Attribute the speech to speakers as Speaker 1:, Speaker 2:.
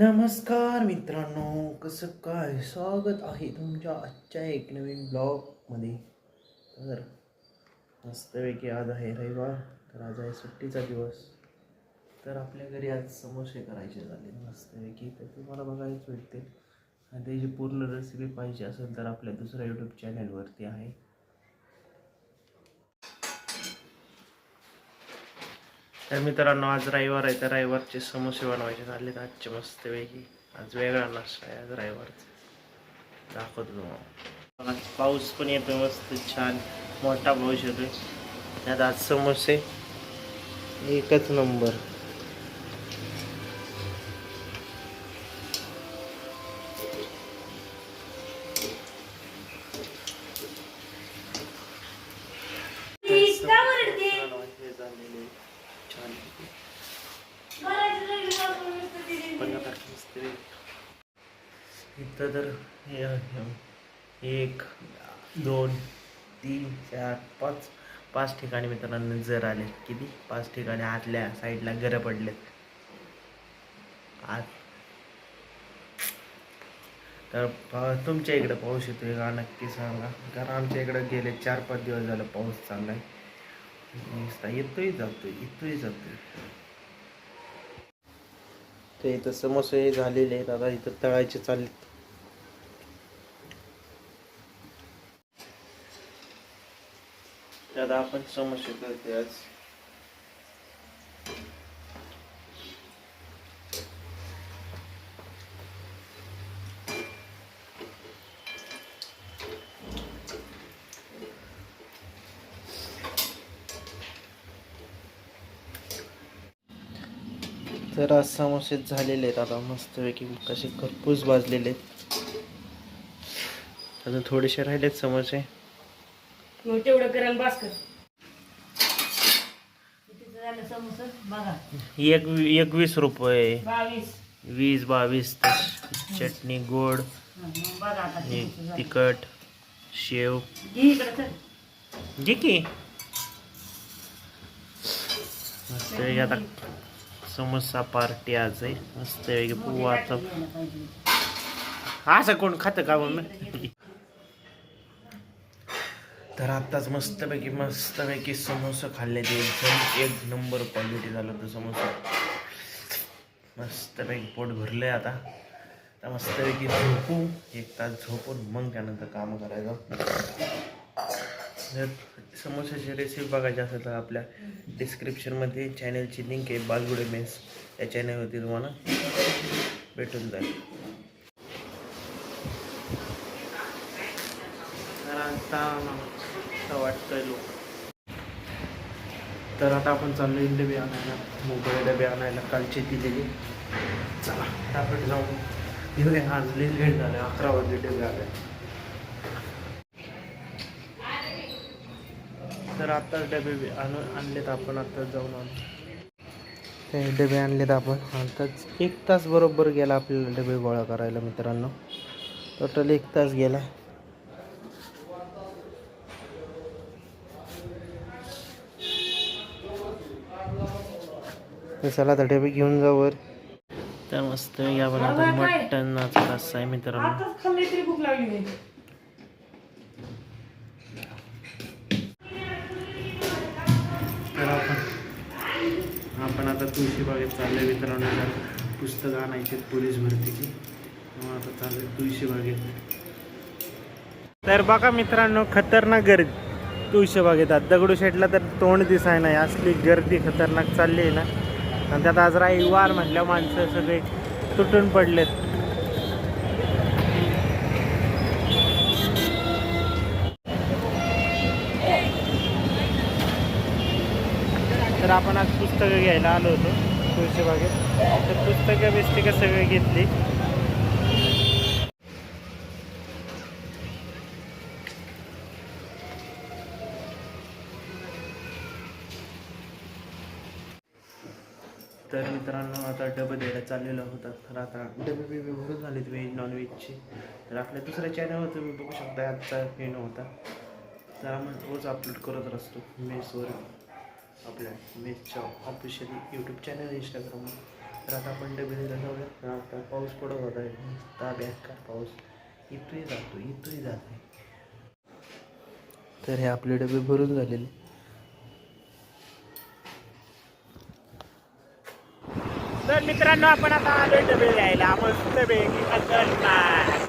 Speaker 1: नमस्कार मित्रांनो कसं काय? स्वागत आहे तुमच्या आजच्या एक नवीन ब्लॉगमध्ये. तर मस्तपैकी आज आहे रविवार तर आज आहे सुट्टीचा दिवस. तर आपल्या घरी आज समोसे करायचे झाले मस्तपैकी. तर तुम्हाला बघायच भेटतील. आणि त्याची पूर्ण रेसिपी पाहिजे असेल तर आपल्या दुसऱ्या यूट्यूब चॅनलवरती आहे. तर मित्रांनो आज रविवार आहे तर रविवारचे समोसे बनवायचे झाले आजचे मस्तपैकी आज वेगळा नाश्ता आहे आज रविवारचा. दाखवतो तुम्हाला. आज पाऊस पण येतो मस्त छान. मोठा पाऊस येतोय. त्यात आज समोसे. एकच नंबर. इथं तर हे एक दोन तीन चार पाच. पाच ठिकाणी मित्रांनो जर आले किती? पाच ठिकाणी आतल्या साईडला गरं पडलेत. आत. तर तुमच्या इकडं पाऊस येतोय का? नक्की सांगा. कारण आमच्या इकडं गेले चार पाच दिवस झालं पाऊस चांगला आहे येतोय जातोय येतोय जातोय. ते इथं समोसे झालेले आहेत. आता इथं तळायचे चालले त्यात आपण समोसे करते आज. तर आज समोसे झालेले आहेत आता मस्तपैकी कसे खरपूस भाजलेले आहेत. अजून थोडेसे राहिलेत समोसे
Speaker 2: मग तेवढं करा बास कर. कितीचं झालं समोसा? बघा.
Speaker 1: एक एकवीस रुपये.
Speaker 2: बावीस.
Speaker 1: वीस बावीस तस- चटणी गोड.
Speaker 2: हं, मग बघा आता कितीचं झालं.
Speaker 1: तिखट शेव.
Speaker 2: घे इकडं चल.
Speaker 1: जे की. मस्त आता समोसा पार्टी आज आहे. मस्त
Speaker 2: मोठी
Speaker 1: पोहा आता.
Speaker 2: लाटणी घ्यायला पाहिजे.
Speaker 1: असं कोण खातं का मग तर आत्ताच मस्तपैकी मस्तपैकी समोसा खाल्ले ते एकदम एक नंबर क्वालिटी झालं होतं समोसा. मस्तपैकी पोट भरलं आहे आता. आता मस्तपैकी झोपू एक तास झोपून मग त्यानंतर कामं करायचं. जर समोसाची रेसिपी बघायची असेल तर आपल्या डिस्क्रिप्शनमध्ये चॅनलची लिंक आहे. बालगुडे मेस या चॅनलवरती तुम्हाला भेटून जाईल. तर असं वाटतंय लोक. तर आता आपण चाललो डबे आणायला. मोबाईल डबे आणायला. कालचे दिलेले. चला टाकट जाऊन घेऊया. आज लई लेट झाले अकरा वाजले डबे आले तर आत्ताच डबे आणून आणलेत आपण. आत्ताच जाऊन आणू. ते डबे आणलेत आपण. आताच एक तास बरोबर गेला आपल्याला डबे गोळा करायला मित्रांनो. टोटल एक तास गेला. तर चला आता डबे घेऊन जाऊ वर तर मस्त आपण आता मटणाचा रस्सा आहे मित्रांनो.
Speaker 2: तरी
Speaker 1: तर आपण आता तुळशी बागेत चाललोय मित्रांनो. पुस्तकं आणायची पोलीस भरतीची. मग आता चाललोय तुळशी बागेत. तर बघा मित्रांनो खतरनाक गर्दी. तुळशी बागेत. आता दगडूशेठला तर तोंड दिसाय नाही. असली गर्दी खतरनाक चालली आहे ना. आणि त्यात आज रविवार म्हटल्या माणसं सगळे तुटून पडलेत. तर आपण आज पुस्तकं घ्यायला आलो होतो तुळशीबागेत. तर पुस्तकं बिस्तिकं सगळी घेतली. तर मित्रांनो आता डबे द्यायला चाललेला होता तर आता डबे बिबे भरून झालेत व्हेज नॉनव्हेजचे तर आपल्या दुसऱ्या चॅनलवर तुम्ही बघू शकता आजचा मेनू होता. तर आम्ही रोज अपलोड करत असतो मेसवर आपल्या मेसच्या ऑफिशियल यूट्यूब चॅनल इंस्टाग्रामवर तर आता आपण डबे द्यायला जाऊया तर आता पाऊस पडत होता. नुसता बेकार पाऊस. इथूही जातो इथंही जातो तर हे आपले डबे भरून झालेले.
Speaker 2: मित्रांनो आपण आता आलोय डबे यायला मस्त पैकी खतरनाक